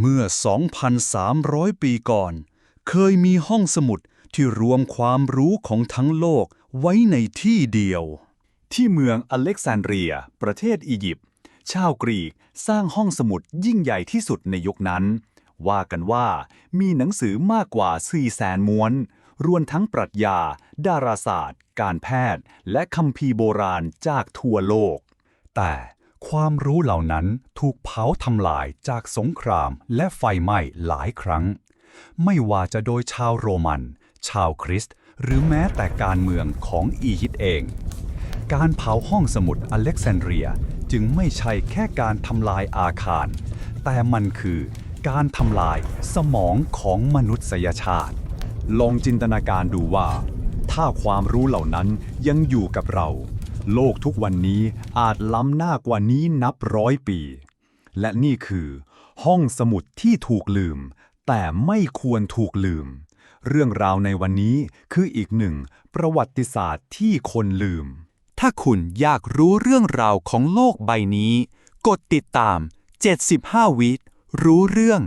เมื่อ 2,300 ปีก่อน เคยมีห้องสมุดที่รวมความรู้ของทั้งโลกไว้ในที่เดียว ที่เมืองอเล็กซานเดรีย ประเทศอียิปต์ ชาวกรีกสร้างห้องสมุดยิ่งใหญ่ที่สุดในยุคนั้น ว่ากันว่ามีหนังสือมากกว่า 4 แสนม้วน รวมทั้งปรัชญา ดาราศาสตร์ การแพทย์ และคัมภีร์โบราณจากทั่วโลก แต่ ความรู้เหล่านั้นถูกเผาทำลายจากสงครามและไฟไหม้หลายครั้ง ไม่ว่าจะโดยชาวโรมัน ชาวคริสต์ หรือแม้แต่การเมืองของอียิปต์เอง การเผาห้องสมุดอเล็กซานเดียจึงไม่ใช่แค่การทำลายอาคาร แต่มันคือการทำลายสมองของมนุษยชาติ ลองจินตนาการดูว่า ถ้าความรู้เหล่านั้นยังอยู่กับเรา โลกทุกวันนี้อาจล้ำหน้ากว่านี้นับร้อยปี และนี่คือ ห้องสมุดที่ถูกลืม แต่ไม่ควรถูกลืม เรื่องราวในวันนี้คืออีกหนึ่ง ประวัติศาสตร์ที่คนลืม ถ้าคุณอยากรู้เรื่องราวของโลกใบนี้ กดติดตาม 75 วิรู้เรื่อง